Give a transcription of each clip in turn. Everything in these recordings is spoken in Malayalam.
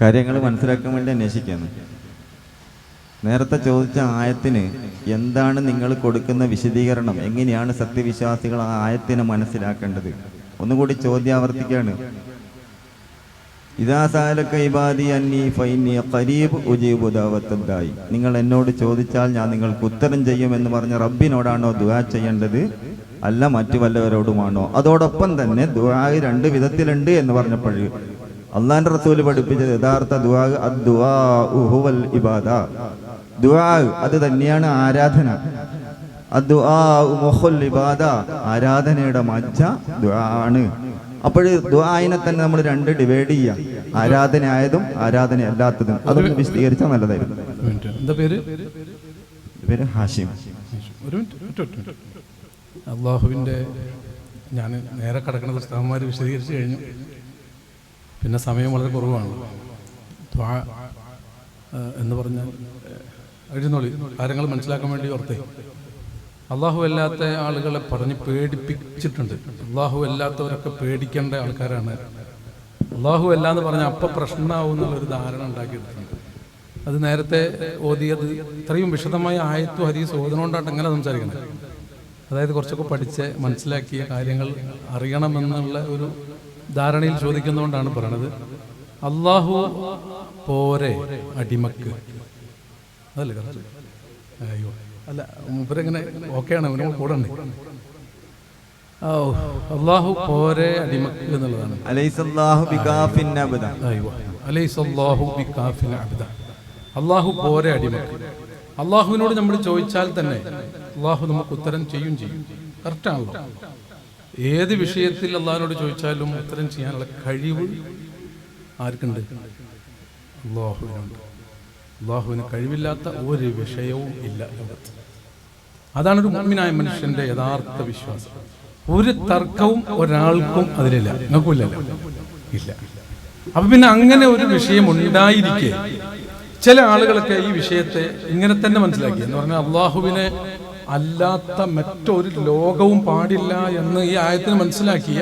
കാര്യങ്ങൾ മനസ്സിലാക്കാൻ വേണ്ടി അന്വേഷിക്കുകയാണ് നേരത്തെ ചോദിച്ച ആയത്തിന് എന്താണ് നിങ്ങൾ കൊടുക്കുന്ന വിശദീകരണം? എങ്ങനെയാണ് സത്യവിശ്വാസികൾ ആ ആയത്തിനെ മനസ്സിലാക്കേണ്ടത്? ഒന്നുകൂടി ചോദ്യം ആവർത്തിക്കുകയാണ് ഇതാ സാലക്ക ഇബാദി അന്നി ഫൈനി കരീബ് ഉജീബു ദാവത്തദ്ദായി നിങ്ങൾ എന്നോട് ചോദിച്ചാൽ ഞാൻ നിങ്ങൾക്ക് ഉത്തരം ചെയ്യും എന്ന് പറഞ്ഞ റബ്ബിനോടാണോ ദുആ ചെയ്യേണ്ടത്? അല്ല മറ്റു വല്ലവരോടുമാണോ? അതോടൊപ്പം തന്നെ ദുആ രണ്ട് വിധത്തിലുണ്ട് എന്ന് പറഞ്ഞപ്പോൾ അള്ളാന്റെ റസൂൽ പഠിപ്പിച്ചത് യഥാർത്ഥ ഹുവൽ ഇബാദ. അത് തന്നെയാണ് ആരാധന. ഇബാദ ആരാധനയുടെ മജ്ജ ആണ്. അപ്പോൾ ദുആയിനെ തന്നെ നമ്മൾ രണ്ട് ഡിവൈഡ് ചെയ്യാം. ആരാധന ആയതും ആരാധന അല്ലാത്തതും അതൊന്ന് വിശദീകരിച്ചാൽ നല്ലതായിരുന്നു. പേര്? ഹാഷിം. അള്ളാഹുവിന്റെ ഞാൻ നേരെ കടക്കുന്ന പുസ്തകന്മാർ വിശദീകരിച്ചു കഴിഞ്ഞു. പിന്നെ സമയം വളരെ കുറവാണ്. എന്ന് പറഞ്ഞാൽ എഴുന്നോളി കാര്യങ്ങൾ മനസ്സിലാക്കാൻ വേണ്ടി ഓർത്തെ. അള്ളാഹു അല്ലാത്ത ആളുകളെ പറഞ്ഞ് പേടിപ്പിച്ചിട്ടുണ്ട്. അള്ളാഹു അല്ലാത്തവരൊക്കെ പേടിക്കേണ്ട ആൾക്കാരാണ്. അള്ളാഹു അല്ല എന്ന് പറഞ്ഞാൽ അപ്പം പ്രശ്നമാവും എന്നുള്ളൊരു ധാരണ ഉണ്ടാക്കിയിട്ടുണ്ട്. അത് നേരത്തെ ഓതിയത് ഇത്രയും വിശദമായ ആയത്തു ഹദീസ് ഓതുന്നതുകൊണ്ടാണ് അങ്ങനെ സംസാരിക്കുന്നത്. അതായത് കുറച്ചൊക്കെ പഠിച്ച് മനസ്സിലാക്കിയ കാര്യങ്ങൾ അറിയണമെന്നുള്ള ഒരു ധാരണയിൽ ചോദിക്കുന്നതുകൊണ്ടാണ് പറയണത്. അള്ളാഹു പോരെ അടിമക്ക്. അതല്ലേ? അയ്യോ. അല്ല മൂപ്പരെങ്ങനെ ഓക്കെയാണ് അവനോട് കൂടെ ഉണ്ട്. ഓ അള്ളാഹു പോരെ അടിമക്ക് എന്നുള്ളതാണ്. അള്ളാഹു പോരെ അടിമക്ക്. അള്ളാഹുവിനോട് നമ്മൾ ചോദിച്ചാൽ തന്നെ അള്ളാഹു നമുക്ക് ഉത്തരം ചെയ്യും ചെയ്യും. കറക്റ്റാണല്ലോ. ഏത് വിഷയത്തിൽ അള്ളാഹിനോട് ചോദിച്ചാലും ഉത്തരം ചെയ്യാനുള്ള കഴിവ് ആർക്കുണ്ട്? അള്ളാഹുവിനുണ്ട്. അള്ളാഹുവിന് കഴിവില്ലാത്ത ഒരു വിഷയവും ഇല്ല ലോകത്ത്. അതാണ് ഒരു മമ്മിനായ മനുഷ്യന്റെ യഥാർത്ഥ വിശ്വാസം. ഒരു തർക്കവും ഒരാൾക്കും അതിലില്ല. നിങ്ങൾക്കില്ലല്ലോ ഇല്ല. അപ്പൊ പിന്നെ അങ്ങനെ ഒരു വിഷയം ഉണ്ടായിരിക്കെ ചില ആളുകളൊക്കെ ഈ വിഷയത്തെ ഇങ്ങനെ തന്നെ മനസ്സിലാക്കി. എന്ന് പറഞ്ഞാൽ അള്ളാഹുവിനെ അല്ലാത്ത മറ്റൊരു ലോകവും പാടില്ല എന്ന് ഈ ആയത്തിന് മനസ്സിലാക്കിയ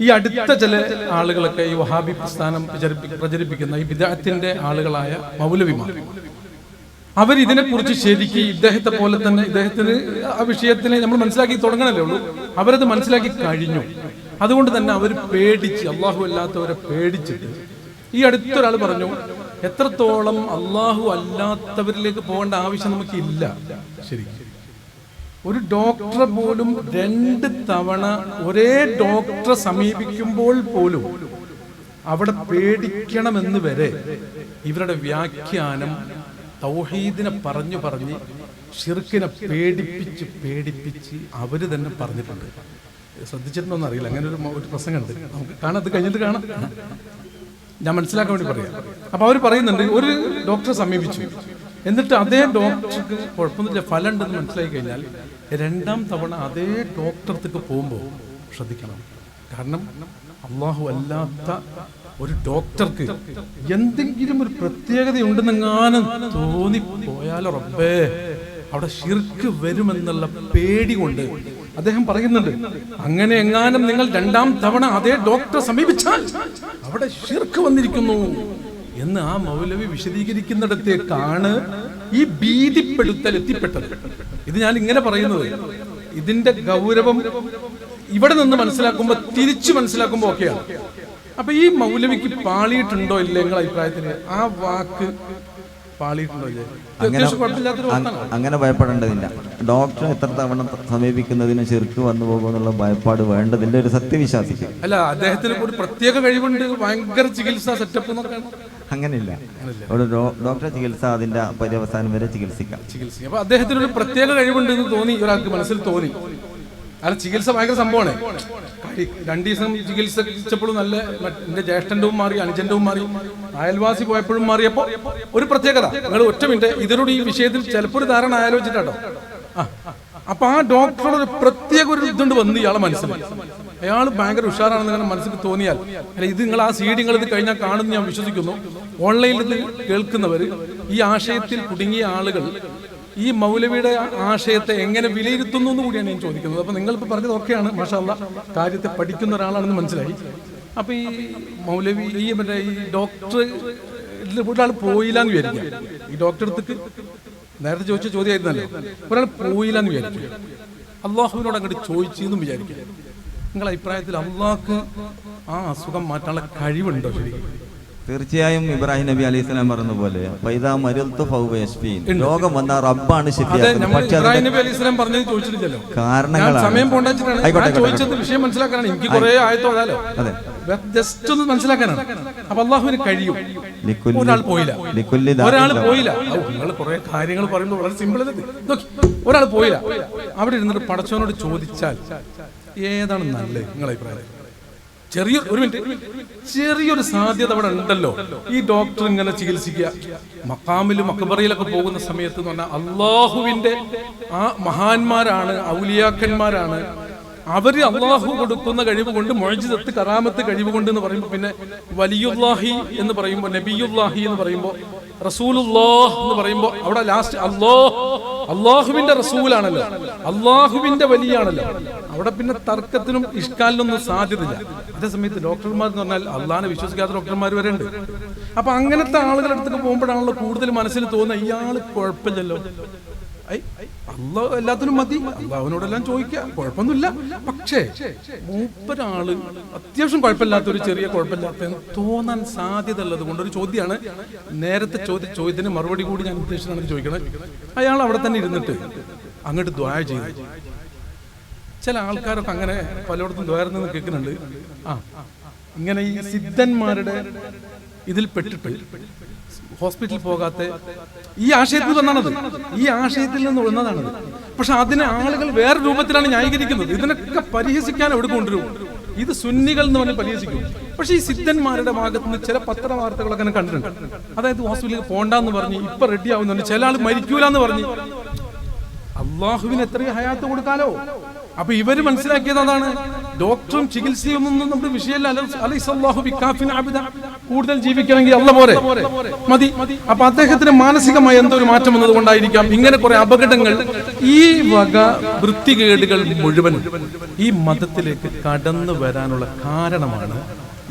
ഈ അടുത്ത ചില ആളുകളൊക്കെ ഈ വഹാബി പ്രസ്ഥാനം പ്രചരിപ്പി- പ്രചരിപ്പിക്കുന്ന ഈ വിദഗ്ധത്തിന്റെ ആളുകളായ മൗലവിമാർ. അവർ ഇതിനെക്കുറിച്ച് ശരിക്ക് ഇദ്ദേഹത്തെ പോലെ തന്നെ ഇദ്ദേഹത്തിന് ആ വിഷയത്തിനെ നമ്മൾ മനസ്സിലാക്കി തുടങ്ങണല്ലേ ഉള്ളൂ. അവരത് മനസ്സിലാക്കി കഴിഞ്ഞു. അതുകൊണ്ട് തന്നെ അവർ പേടിച്ച് അള്ളാഹു അല്ലാത്തവരെ പേടിച്ചിട്ട് ഈ അടുത്തൊരാൾ പറഞ്ഞു എത്രത്തോളം അള്ളാഹു അല്ലാത്തവരിലേക്ക് പോകേണ്ട ആവശ്യം നമുക്കില്ല ശരിക്കും. ഒരു ഡോക്ടറെ പോലും രണ്ട് തവണ ഒരേ ഡോക്ടറെ സമീപിക്കുമ്പോൾ പോലും അവിടെ പേടിക്കണമെന്ന് വരെ ഇവരുടെ വ്യാഖ്യാനം തൗഹീദിനെ പറഞ്ഞു പറഞ്ഞ് ഷിർക്കിനെ പേടിപ്പിച്ച് പേടിപ്പിച്ച് അവർ തന്നെ പറഞ്ഞിട്ടുണ്ട്. ശ്രദ്ധിച്ചിട്ടുണ്ടോ അറിയില്ല. അങ്ങനെ ഒരു ഒരു പ്രസംഗമുണ്ട്. നമുക്ക് കാണാം. അത് കഴിഞ്ഞിട്ട് കാണാം. ഞാൻ മനസ്സിലാക്കാൻ വേണ്ടി പറയാം. അപ്പൊ അവർ പറയുന്നുണ്ട് ഒരു ഡോക്ടറെ സമീപിച്ചു. എന്നിട്ട് അതേ ഡോക്ടർക്ക് കുഴപ്പമൊന്നുമില്ല ഫലം ഉണ്ടെന്ന് മനസ്സിലാക്കി കഴിഞ്ഞാൽ രണ്ടാം തവണ അതേ ഡോക്ടർക്ക് പോകുമ്പോൾ ശ്രദ്ധിക്കണം. കാരണം അള്ളാഹു അല്ലാത്ത ഒരു ഡോക്ടർക്ക് എന്തെങ്കിലും ഒരു പ്രത്യേകത ഉണ്ടെന്നെങ്ങാനും തോന്നിപ്പോയാലോ റബ്ബേ അവിടെ ഷിർക്ക് വരുമെന്നുള്ള പേടി കൊണ്ട് അദ്ദേഹം പറയുന്നുണ്ട് അങ്ങനെ എങ്ങാനും നിങ്ങൾ രണ്ടാം തവണ അതേ ഡോക്ടറെ സമീപിച്ചാൽ അവിടെ ശിർക്ക് വന്നിരിക്കുന്നു. എന്ന് ആ മൗലവി വിശദീകരിക്കുന്നിടത്തേക്കാണ് ഈ ഭീതിപ്പെടുത്തൽ എത്തിപ്പെട്ടത്. ഇത് ഞാൻ ഇങ്ങനെ പറയുന്നത്. ഇതിന്റെ ഗൗരവം ഇവിടെ നിന്ന് മനസ്സിലാക്കുമ്പോൾ തിരിച്ചു മനസ്സിലാക്കുമ്പോൾ ഓക്കെയാണ് അപ്പൊ ഈ മൗലവിക്ക് പാളിയിട്ടുണ്ടോ ഇല്ല നിങ്ങളുടെ അഭിപ്രായത്തിന്? ആ വാക്ക് അങ്ങനെ ഭയപ്പെടേണ്ടതില്ല. ഡോക്ടറെ എത്ര തവണ സമീപിക്കുന്നതിന് ചെറുക്ക് വന്നു പോകുമെന്നുള്ള ഭയപ്പാട് വേണ്ടതിന്റെ ഒരു സത്യവിശ്വാസിക്ക്. അല്ല അദ്ദേഹത്തിന് ഒരു പ്രത്യേക കഴിവുണ്ട്. ഭയങ്കര ചികിത്സാ സെറ്റപ്പ് അങ്ങനെയില്ല. ഒരു ഡോക്ടറെ ചികിത്സ അതിന്റെ പര്യവസാനം വരെ ചികിത്സിക്കാം. ചികിത്സിക്കാം. അപ്പൊ അദ്ദേഹത്തിന് ഒരു പ്രത്യേക കഴിവുണ്ട് എന്ന് തോന്നി ഒരാൾക്ക് മനസ്സിൽ തോന്നി. അല്ല ചികിത്സ ഭയങ്കര സംഭവമാണ്. രണ്ടു ദിവസം ചികിത്സിച്ചപ്പോഴും നല്ല എന്റെ ജ്യേഷ്ഠന്റവും മാറി അനുജന്റവും മാറി അയൽവാസി പോയപ്പോഴും മാറിയപ്പോ ഒരു പ്രത്യേകത. നിങ്ങൾ ഒറ്റ മിനിറ്റ് ഇതിനോട് ഈ വിഷയത്തിൽ ചിലപ്പോൾ ഒരു ധാരണ ആലോചിച്ചിട്ടാട്ടോ. അപ്പൊ ആ ഡോക്ടറുടെ ഒരു പ്രത്യേക ഒരു ഇതുണ്ട് വന്ന് ഇയാളെ മനസ്സിൽ. അയാൾ ഭയങ്കര ഉഷാറാണെന്ന് ഇങ്ങനെ മനസ്സിൽ തോന്നിയാൽ അല്ല ഇത് നിങ്ങൾ ആ സീഡി നിങ്ങൾ ഇത് കഴിഞ്ഞാൽ കാണുമെന്ന് ഞാൻ വിശ്വസിക്കുന്നു. ഓൺലൈനിൽ കേൾക്കുന്നവർ ഈ ആശയത്തിൽ കുടുങ്ങിയ ആളുകൾ ഈ മൗലവിയുടെ ആശയത്തെ എങ്ങനെ വിലയിരുത്തുന്നു എന്ന് കൂടിയാണ് ഞാൻ ചോദിക്കുന്നത്. അപ്പൊ നിങ്ങൾ ഇപ്പൊ പറഞ്ഞത് ഓക്കെയാണ് മാഷാല്ല കാര്യത്തെ പഠിക്കുന്ന ഒരാളാണെന്ന് മനസ്സിലായി. അപ്പൊ ഈ മൗലവി ഈ മറ്റേ ഈ ഡോക്ടർ ഒരാൾ പോയില്ല എന്ന് ഈ ഡോക്ടറെ അടുത്തേക്ക് നേരത്തെ ചോദിച്ച ചോദ്യമായിരുന്നല്ലോ. ഒരാൾ പോയില്ല എന്ന് വിചാരിക്കുക. അള്ളാഹുവിനോട് അങ്ങോട്ട് ചോദിച്ചെന്നും വിചാരിക്കാം നിങ്ങളുടെ അഭിപ്രായത്തിൽ അള്ളാഹ്ക്ക് ആ അസുഖം മാറ്റാനുള്ള കഴിവുണ്ടോ ശരിക്കും? തീർച്ചയായും ഇബ്രാഹിം നബി അലൈഹി സ്വലാം പറഞ്ഞ പോലെ പൈതാ മരുത്ത് ഫൗവയസ്ഫീൻ രോഗം വന്ന റബ്ബാണ് കാരണങ്ങളാണ്. മനസ്സിലാക്കാനാണ്. അപ്പൊ അള്ളാഹുവിന് കഴിയും? ഒരാൾ പോയില്ല. ഒരാൾ പോയില്ല. നിങ്ങൾ കുറെ കാര്യങ്ങൾ പറയുമ്പോൾ വളരെ സിമ്പിൾ ഒരാൾ പോയില്ല. അവിടെ ഇരുന്നിട്ട് പടച്ചവനോട് ചോദിച്ചാൽ ഏതാണ് നല്ലത് നിങ്ങളെ അഭിപ്രായം? ചെറിയ ഒരു മിനിറ്റ്. ചെറിയൊരു സാധ്യത അവിടെ ഉണ്ടല്ലോ. ഈ ഡോക്ടർ ഇങ്ങനെ ചികിത്സിക്കുക. മക്കാമിലും അക്ബറയിലൊക്കെ പോകുന്ന സമയത്ത് എന്ന് പറഞ്ഞാൽ അള്ളാഹുവിന്റെ ആ മഹാന്മാരാണ് ഔലിയാക്കന്മാരാണ് അവർ അള്ളാഹു കൊടുക്കുന്ന കഴിവ് കൊണ്ട് മൊഴിജിതത്ത് കറാമത്ത് കഴിവ് കൊണ്ട് എന്ന് പറയുമ്പോൾ പിന്നെ വലിയുല്ലാഹി എന്ന് പറയുമ്പോൾ നബിയുല്ലാഹി എന്ന് പറയുമ്പോൾ റസൂലുല്ലാഹ് എന്ന് പറയുമ്പോൾ അവിടെ ലാസ്റ്റ് അള്ളാഹ് അള്ളാഹുവിന്റെ റസൂലാണല്ലോ. അള്ളാഹുവിന്റെ വലിയാണല്ലോ. അവിടെ പിന്നെ തർക്കത്തിനും ഇഷ്കാലിനൊന്നും സാധ്യതയില്ല. അതേ സമയത്ത് ഡോക്ടർമാർ എന്ന് പറഞ്ഞാൽ അള്ളാഹിനെ വിശ്വസിക്കാത്ത ഡോക്ടർമാർ വരെ ഉണ്ട്. അപ്പൊ അങ്ങനത്തെ ആളുകളുടെ അടുത്തേക്ക് പോകുമ്പോഴാണല്ലോ കൂടുതൽ മനസ്സിൽ തോന്നുന്നത് ഇയാൾ കുഴപ്പമില്ലല്ലോ. ഐ, അള്ളാഹ് എല്ലാത്തിനും മതി. അള്ളാഹുവിനോടെല്ലാം ചോദിക്കാം കുഴപ്പമൊന്നുമില്ല. പക്ഷേ മൂപ്പരാൾ അത്യാവശ്യം കുഴപ്പമില്ലാത്ത ഒരു ചെറിയ കുഴപ്പമില്ലാത്ത തോന്നാൻ സാധ്യത ഉള്ളത് കൊണ്ട് ഒരു ചോദ്യമാണ്. നേരത്തെ ചോദ്യ ചോദ്യത്തിന് മറുപടി കൂടി ഞാൻ ഉദ്ദേശിച്ചാണ് ചോദിക്കണത് അയാൾ അവിടെ തന്നെ ഇരുന്നിട്ട് അങ്ങോട്ട് ദ്വായ ചെയ്തു. ചില ആൾക്കാരൊക്കെ അങ്ങനെ പലയിടത്തും ദ്വാരന്ന് കേൾക്കുന്നുണ്ട്. ആ ഇങ്ങനെ ഈ സിദ്ധന്മാരുടെ ഇതിൽ പെട്ടിട്ട് ഹോസ്പിറ്റലിൽ പോകാത്ത ഈ ആശയത്തിൽ വന്നാണത്. ഈ ആശയത്തിൽ നിന്ന് വന്നതാണത് പക്ഷെ അതിനെ ആളുകൾ വേറെ രൂപത്തിലാണ് ന്യായീകരിക്കുന്നത്. ഇതിനൊക്കെ പരിഹസിക്കാൻ എവിടെ കൊണ്ടുവരും? ഇത് സുന്നികൾ എന്ന് പറഞ്ഞ് പരിഹസിക്കും. പക്ഷെ ഈ സിദ്ധന്മാരുടെ ഭാഗത്ത് നിന്ന് ചില പത്ര വാർത്തകളൊക്കെ ഞാൻ കണ്ടിട്ടുണ്ട്. അതായത് ഹോസ്പിറ്റലിൽ പോണ്ടെന്ന് പറഞ്ഞ് ഇപ്പൊ റെഡി ആവുന്നുണ്ട് ചില ആൾ മരിക്കൂലെന്ന് പറഞ്ഞ്. അള്ളാഹുവിന് എത്രയും ഹയാത്ത് കൊടുക്കാലോ? അപ്പൊ ഇവർ മനസ്സിലാക്കിയത് അതാണ്. ഡോക്ടറും ചികിത്സയും ഒന്നും നമ്മുടെ വിഷയമല്ല. കൂടുതൽ ജീവിക്കണമെങ്കിൽ അല്ല പോരെ മതി. അപ്പൊ അദ്ദേഹത്തിന് മാനസികമായ എന്തോ ഒരു മാറ്റം വന്നത് കൊണ്ടായിരിക്കാം ഇങ്ങനെ കുറെ അപകടങ്ങൾ ഈ വക വൃത്തികേടുകൾ മുഴുവൻ ഈ മതത്തിലേക്ക് കടന്നു വരാനുള്ള കാരണമാണ്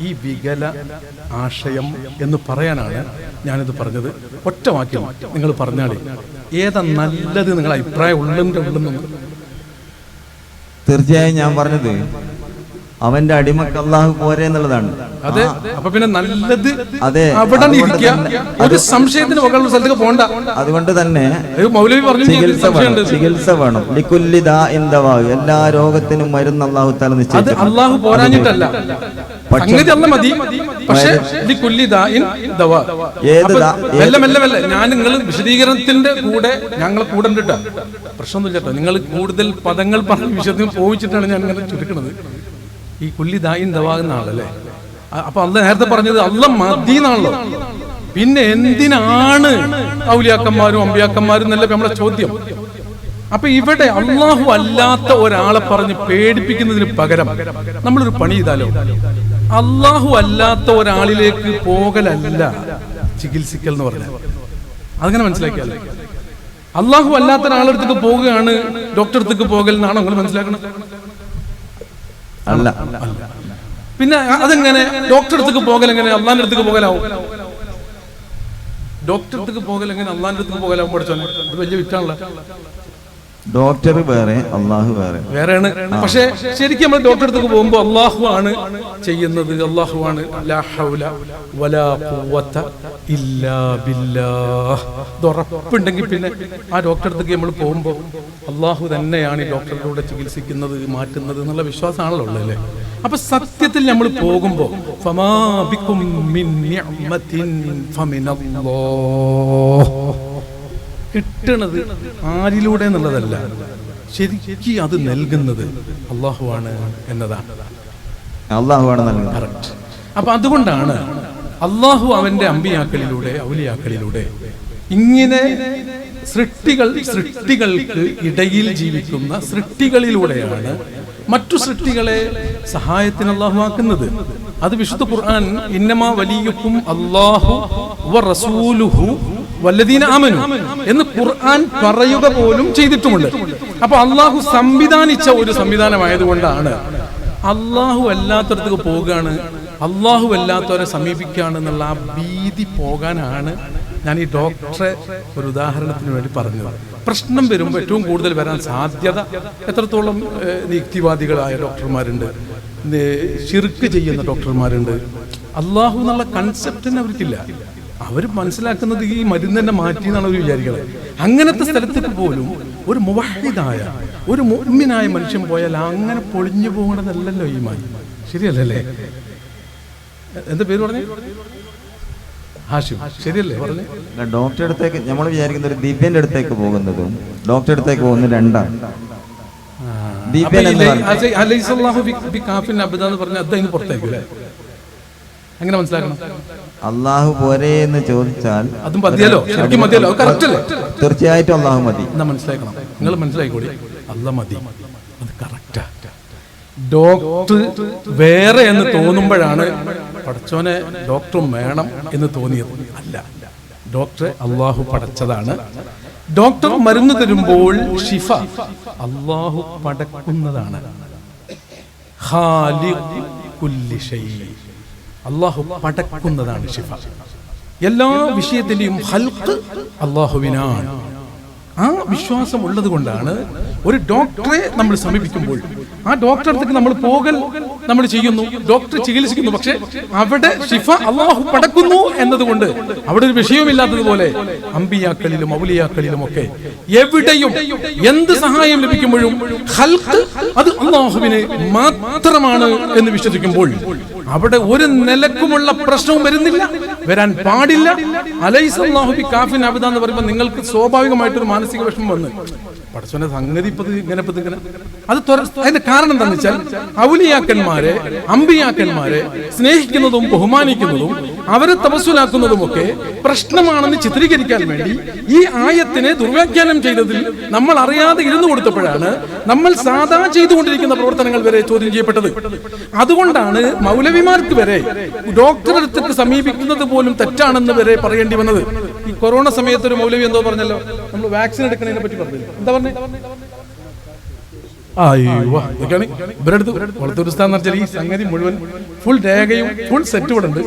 ഈ വികല ആശയം എന്ന് പറയാനാണ് ഞാനിത് പറഞ്ഞത്. ഒറ്റ വാക്യം നിങ്ങൾ പറഞ്ഞാലേ. ഏതാ നല്ലത് നിങ്ങൾ അഭിപ്രായം ഉള്ളിന്റെ ഉള്ളിൽ നിന്ന്? തീർച്ചയായും ഞാൻ പറഞ്ഞത് അവന്റെ അടിമക്ക് അള്ളാഹു പോരെ എന്നുള്ളതാണ്. അതെ അപ്പൊ പിന്നെ നല്ലത് അതെ, അവിടെ അതുകൊണ്ട് ഇരിക്കുക. തന്നെ ഒരു സംശയത്തിന് മകളുടെ സ്ഥലത്തേക്ക് പോണ്ട. അതുകൊണ്ട് തന്നെ ഒരു മൗലവി പറഞ്ഞു "എനിക്ക് ചികിത്സ വേണം ചികിത്സ വേണം. ലിക്കുല്ലി ദാ എല്ലാ രോഗത്തിനും മരുന്ന് അള്ളാഹു താല നിശ്ചയിച്ചു. അള്ളാഹു പോരാഞ്ഞിട്ടല്ല. ഞാൻ നിങ്ങൾ വിശദീകരണത്തിന്റെ കൂടെ ഞങ്ങൾ കൂടെ പ്രശ്നമൊന്നുമില്ല നിങ്ങൾ കൂടുതൽ പദങ്ങൾ പറഞ്ഞ് വിശദം പോയിച്ചിട്ടാണ് ഞാൻ ഇങ്ങനെ ചുരുക്കുന്നത് ഈ കുല്ലി ദായും ദവാകുന്ന ആളല്ലേ? അപ്പൊ അല്ല നേരത്തെ പറഞ്ഞത് അല്ല മതി എന്നാണല്ലോ. പിന്നെ എന്തിനാണ് ഔലിയാക്കന്മാരും അമ്പിയാക്കന്മാരും എന്നല്ല നമ്മളെ ചോദ്യം? അപ്പൊ ഇവിടെ അള്ളാഹു അല്ലാത്ത ഒരാളെ പറഞ്ഞ് പേടിപ്പിക്കുന്നതിന് പകരം നമ്മളൊരു പണി ചെയ്താലോ? അള്ളാഹു അല്ലാത്ത ഒരാളിലേക്ക് പോകലല്ല ചികിത്സിക്കൽ എന്ന് പറഞ്ഞാൽ. അതങ്ങനെ മനസ്സിലാക്കിയാൽ? അള്ളാഹു അല്ലാത്ത ഒരാളെടുത്തേക്ക് പോവുകയാണ് ഡോക്ടർ അടുത്തേക്ക് പോകൽ എന്നാണോ നിങ്ങൾ മനസ്സിലാക്കണം അല്ല. പിന്നെ അതെങ്ങനെ? ഡോക്ടറെ അടുത്തേക്ക് പോകൽ എങ്ങനെ? അള്ളാന്റെ അടുത്തേക്ക് പോകലാവും. ഡോക്ടറെ അടുത്തേക്ക് പോകൽ എങ്ങനെ? അള്ളാന്റെ അടുത്തേക്ക് പോകലാവും പഠിച്ചോനെ അത് വലിയ വിറ്റാണല്ലോ. ഡോക്ടർ വേറെ അള്ളാഹു വേറെ. വേറെയാണ്. പക്ഷേ ശരിക്കും നമ്മൾ ഡോക്ടർ അടുത്തേക്ക് പോകുമ്പോൾ അള്ളാഹു ആണ് ചെയ്യുന്നത്. അള്ളാഹു ആണ് ഉറപ്പുണ്ടെങ്കിൽ പിന്നെ ആ ഡോക്ടർ അടുത്തേക്ക് നമ്മൾ പോകുമ്പോൾ അള്ളാഹു തന്നെയാണ് ഈ ഡോക്ടറിലൂടെ ചികിത്സിക്കുന്നത് മാറ്റുന്നത് എന്നുള്ള വിശ്വാസമാണല്ലോ ഉള്ളത് അല്ലേ? അപ്പൊ സത്യത്തിൽ നമ്മൾ പോകുമ്പോൾ ഫമാ കിട്ടണത് ആരിലൂടെ എന്നുള്ളതല്ല. ശരിക്ക് അത് നൽകുന്നത് അള്ളാഹുവാണ് എന്നതാണ്. അള്ളാഹുവാണ് കറക്റ്റ് അപ്പൊ അതുകൊണ്ടാണ് അള്ളാഹു അവന്റെ അമ്പിയാക്കളിലൂടെ ഔലിയാക്കളിലൂടെ ഇങ്ങനെ സൃഷ്ടികൾ സൃഷ്ടികൾക്ക് ഇടയിൽ ജീവിക്കുന്ന സൃഷ്ടികളിലൂടെയാണ് മറ്റു സൃഷ്ടികളെ സഹായത്തിന് അള്ളാഹു ആക്കുന്നത് അത് വിശുദ്ധ ഖുർആൻ ഇന്നമാ വലിയുക്കും അള്ളാഹു റസൂലുഹു വല്ലദീന അമനു എന്ന് ഖുർആൻ പറയുക പോലും ചെയ്തിട്ടുമുണ്ട്. അപ്പൊ അള്ളാഹു സംവിധാനിച്ച ഒരു സംവിധാനമായതുകൊണ്ടാണ് അള്ളാഹു അല്ലാത്തടത്തേക്ക് പോകുകയാണ് അള്ളാഹു അല്ലാത്തവരെ സമീപിക്കുകയാണ് എന്നുള്ള ആ ഭീതി പോകാനാണ് ഞാൻ ഈ ഡോക്ടറെ ഒരു ഉദാഹരണത്തിന് വേണ്ടി പറഞ്ഞത്. പ്രശ്നം വരുമ്പോൾ ഏറ്റവും കൂടുതൽ വരാൻ സാധ്യത എത്രത്തോളം യുക്തിവാദികളായ ഡോക്ടർമാരുണ്ട് ഷിർക്ക് ചെയ്യുന്ന ഡോക്ടർമാരുണ്ട്. അള്ളാഹു എന്നുള്ള കൺസെപ്റ്റ് തന്നെ അവർക്കില്ല. അവർ മനസ്സിലാക്കുന്നത് ഈ മരുന്ന് തന്നെ മാറ്റി എന്നാണ് അവർ വിചാരിക്കുന്നത് അങ്ങനത്തെ സ്ഥലത്തേക്ക് പോലും ഒരു മുവഹിദായ ഒരു മുഅ്മിനായ മനുഷ്യൻ പോയാൽ അങ്ങനെ പൊളിഞ്ഞു പോകണതല്ലല്ലോ ഈ മാൻ ശരിയല്ലേ എന്താ പേര് പറഞ്ഞു? ഹാഷിം ശരിയല്ലേ പറഞ്ഞു? ഡോക്ടറെ അടുത്തേക്ക് നമ്മൾ വിചാരിക്കുന്ന ഒരു ദിവ്യന്റെ അടുത്തേക്ക് പോകുന്നതും ഡോക്ടറെ അടുത്തേക്ക് പോകുന്നത് രണ്ടാണ്. ദിവ്യൻ എന്ന് പറഞ്ഞാൽ അലൈസല്ലാഹു അങ്ങനെ മനസ്സിലാക്കണം? അള്ളാഹു പോരെ എന്ന് ചോദിച്ചാൽ അതും മതിയല്ലോ ശരിക്കും മതിയല്ലോ തീർച്ചയായിട്ടും അള്ളാഹു മതി. എന്നാ മനസ്സിലാക്കണം? നിങ്ങൾ മനസ്സിലായിക്കോളി. അല്ല മതി. അത് കറക്റ്റാ ഡോക്ടർ വേറെ എന്ന് തോന്നുമ്പോഴാണ് പഠിച്ചോനെ ഡോക്ടറും വേണം എന്ന് തോന്നിയത്. അല്ല ഡോക്ടറെ അള്ളാഹു പടച്ചതാണ്. ഡോക്ടർ മരുന്ന് തരുമ്പോൾ ഷിഫ അള്ളാഹു പടക്കുന്നതാണ്. ഹാലി കുല്ലി ഷൈ. അള്ളാഹു പടക്കുന്നതാണ് ശിഫ. എല്ലാ വിഷയത്തിന്റെയും ഹൽക്ക് അള്ളാഹുവിനാണ്. ആ വിശ്വാസം ഉള്ളത് കൊണ്ടാണ് ഒരു ഡോക്ടറെ നമ്മൾ സമീപിക്കുമ്പോൾ ആ ഡോക്ടറെ അടുത്തേക്ക് നമ്മൾ പോകൽ നമ്മൾ ചെയ്യുന്നു ഡോക്ടർ ചികിത്സിക്കുന്നു പക്ഷെ അവിടെ ഷിഫ അള്ളാഹു പടക്കുന്നു എന്നതുകൊണ്ട് അവിടെ ഒരു വിഷയമില്ലാത്തതുപോലെ അമ്പിയാക്കളിലും ഔലിയാക്കളിലും ഒക്കെ എവിടെയും എന്ത് സഹായം ലഭിക്കുമ്പോഴും അത് അള്ളാഹുവിന് മാത്രമാണ് എന്ന് വിശ്വസിക്കുമ്പോൾ അവിടെ ഒരു നിലക്കുമുള്ള പ്രശ്നവും വരുന്നില്ല. വരാൻ പാടില്ല. അലൈസ് അല്ലാഹു ബി കാഫിൻ അബിദ എന്ന് പറയുമ്പോൾ നിങ്ങൾക്ക് സ്വാഭാവികമായിട്ടൊരു മാനസിക വിഷമം വന്നു. പടച്ചോന്റെ സംഗതി ഇങ്ങനെ ഇപ്പത് ഇങ്ങനെ. അത് അതിന്റെ കാരണം എന്താണെന്ന് വെച്ചാൽ ഔലിയാക്കന്മാരെ അമ്പിയാക്കന്മാരെ സ്നേഹിക്കുന്നതും ബഹുമാനിക്കുന്നതും അവരെ തപസ്സുലാക്കുന്നതുമൊക്കെ പ്രശ്നമാണെന്ന് ചിത്രീകരിക്കാൻ വേണ്ടി ഈ ആയത്തിനെ ദുർവ്യാഖ്യാനം ചെയ്തതിൽ നമ്മൾ അറിയാതെ ഇരുന്നു കൊടുത്തപ്പോഴാണ് നമ്മൾ സാധാ ചെയ്തുകൊണ്ടിരിക്കുന്ന പ്രവർത്തനങ്ങൾ വരെ ചോദ്യം ചെയ്യപ്പെട്ടത്. അതുകൊണ്ടാണ് മൗലവിമാർക്ക് വരെ ഡോക്ടറെ അടുത്തിട്ട് സമീപിക്കുന്നത് പോലും തെറ്റാണെന്ന് വരെ പറയേണ്ടി വന്നത്. ഈ കൊറോണ സമയത്ത് ഒരു മൗലവി എന്തോ പറഞ്ഞല്ലോ നമ്മൾ വാക്സിൻ എടുക്കുന്നതിനെ പറ്റി പറഞ്ഞു. എന്താ പറഞ്ഞേ? അയ്യോ ഇതൊക്കെയാണ്. ഇവരടുത്ത് വളർത്തുരുസ്ഥാൻ എന്ന് വെച്ചാൽ ഈ സംഗതി മുഴുവൻ ഫുൾ രേഖയും ഫുൾ സെറ്റ് ഇവിടെ ഉണ്ട്.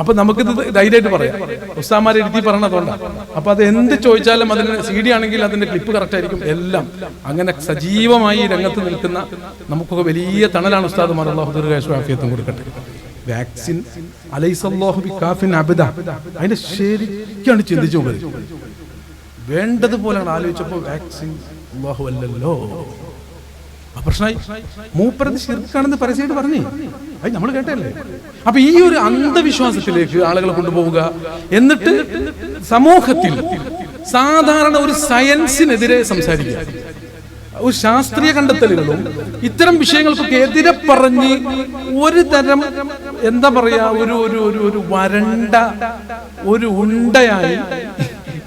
അപ്പൊ നമുക്കിത് ധൈര്യമായിട്ട് പറയാം. ഉസ്താമാരെ എഴുതി പറഞ്ഞതുകൊണ്ടാണ് അപ്പൊ അത് എന്ത് ചോദിച്ചാലും അതിന് സി ഡി ആണെങ്കിൽ അതിന്റെ ക്ലിപ്പ് കറക്റ്റ് ആയിരിക്കും എല്ലാം. അങ്ങനെ സജീവമായി രംഗത്ത് നിൽക്കുന്ന നമുക്കൊക്കെ വലിയ തണലാണ് ഉസ്താദ് ദീർഘായുസ്വാഫിയത്തും കൊടുക്കട്ടെ. വാക്സിൻ അലൈസല്ലാഹു ബി കാഫിൻ അബിദ. അതിന്റെ ശരിക്കാണ് ചിന്തിച്ചു പോയത് വേണ്ടതുപോലെയാണ് ആലോചിച്ചപ്പോൾ വാക്സിൻ അല്ലല്ലോ. പ്രശ്നമായി. മൂപ്പരത് ശിർക്കാണെന്ന് പരസ്യമായിട്ട് പറഞ്ഞു. അത് നമ്മൾ കേട്ടല്ലേ അപ്പൊ ഈ ഒരു അന്ധവിശ്വാസത്തിലേക്ക് ആളുകളെ കൊണ്ടുപോവുക എന്നിട്ട് സമൂഹത്തിൽ സാധാരണ ഒരു സയൻസിനെതിരെ സംസാരിക്കുക. ഒരു ശാസ്ത്രീയ കണ്ടെത്തലുകളും ഇത്തരം വിഷയങ്ങൾക്കൊക്കെ എതിരെ പറഞ്ഞ് ഒരു തരം എന്താ പറയാ ഒരു ഒരു ഒരു ഒരു വരണ്ട ഒരു ഉണ്ടയായി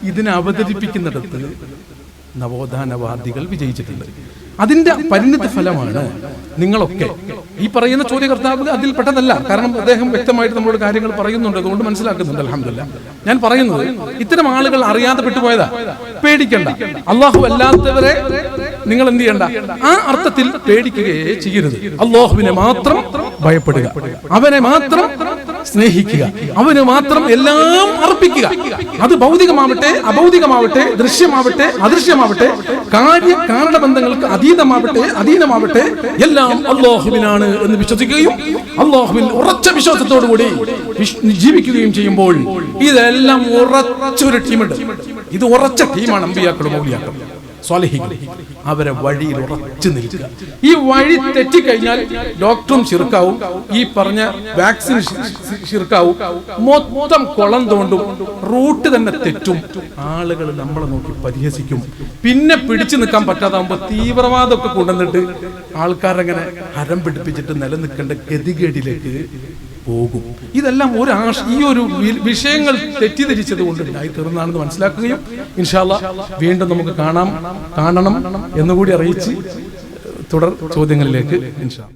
ഇതിനെ അവതരിപ്പിക്കുന്നിടത്ത് നവോത്ഥാനവാദികൾ വിജയിച്ചിട്ടുണ്ട്. അതിന്റെ പരിണിത ഫലമാണ് നിങ്ങളൊക്കെ. ഈ പറയുന്ന ചോദ്യകർത്താവ് അതിൽ പെട്ടതല്ല. കാരണം അദ്ദേഹം വ്യക്തമായിട്ട് നമ്മളോട് കാര്യങ്ങൾ പറയുന്നുണ്ട്. അതുകൊണ്ട് മനസ്സിലാക്കുന്നുണ്ട്. അലഹമില്ല ഞാൻ പറയുന്നത് ഇത്തരം ആളുകൾ അറിയാതെ പെട്ടുപോയതാ. പേടിക്കണ്ട. അള്ളാഹു അല്ലാത്തവരെ നിങ്ങൾ എന്ത് ചെയ്യണ്ട. ആ അർത്ഥത്തിൽ പേടിക്കുകയേ ചെയ്യരുത്. അള്ളാഹുവിനെ മാത്രം ഭയപ്പെടുക. അവനെ മാത്രം സ്നേഹിക്കുക. അവന് മാത്രം എല്ലാം അർപ്പിക്കുക. അത് ഭൗതികമാവട്ടെ അഭൗതികമാവട്ടെ ദൃശ്യമാവട്ടെ അദൃശ്യമാവട്ടെ കാര്യ കാരണബന്ധങ്ങൾക്ക് അതീതമാവട്ടെ അധീനമാവട്ടെ എല്ലാം അള്ളാഹുവിനാണ് എന്ന് വിശ്വസിക്കുകയും അള്ളാഹുവിൽ ഉറച്ച വിശ്വാസത്തോടുകൂടി വിശ്- ജീവിക്കുകയും ചെയ്യുമ്പോൾ ഇതെല്ലാം ഉറച്ചൊരു ടീമുണ്ട്. ഇത് ഉറച്ച ടീമാണ് അമ്പിയാക്കളും മൗലിയാക്കളും. അവരെ വഴിയിൽ ഉറച്ചു നിൽക്കുക. ഈ വഴി തെറ്റിക്കഴിഞ്ഞാൽ ഡോക്ടറും ശിർക്കാവും ഈ പറഞ്ഞ വാക്സിൻ ശിർക്കാവും. മൊത്തം കുളം തോണ്ടും റൂട്ട് തന്നെ തെറ്റും. ആളുകൾ നമ്മളെ നോക്കി പരിഹസിക്കും. പിന്നെ പിടിച്ചു നിൽക്കാൻ പറ്റാതാകുമ്പോൾ തീവ്രവാദമൊക്കെ കൊണ്ടുവന്നിട്ട് ആൾക്കാരങ്ങനെ ഹരം പിടിപ്പിച്ചിട്ട് നിലനിൽക്കേണ്ട ഗതികേടിലേക്ക് പോകും. ഇതെല്ലാം ഒരു ഈ ഒരു വിഷയങ്ങൾ തെറ്റിദ്ധരിച്ചത് കൊണ്ട് ഉണ്ടായി തീർന്നാണെന്ന് മനസ്സിലാക്കുകയും ഇൻഷാല്ല വീണ്ടും നമുക്ക് കാണാം. കാണണം എന്നുകൂടി അറിയിച്ച് തുടർ ചോദ്യങ്ങളിലേക്ക് ഇൻഷാ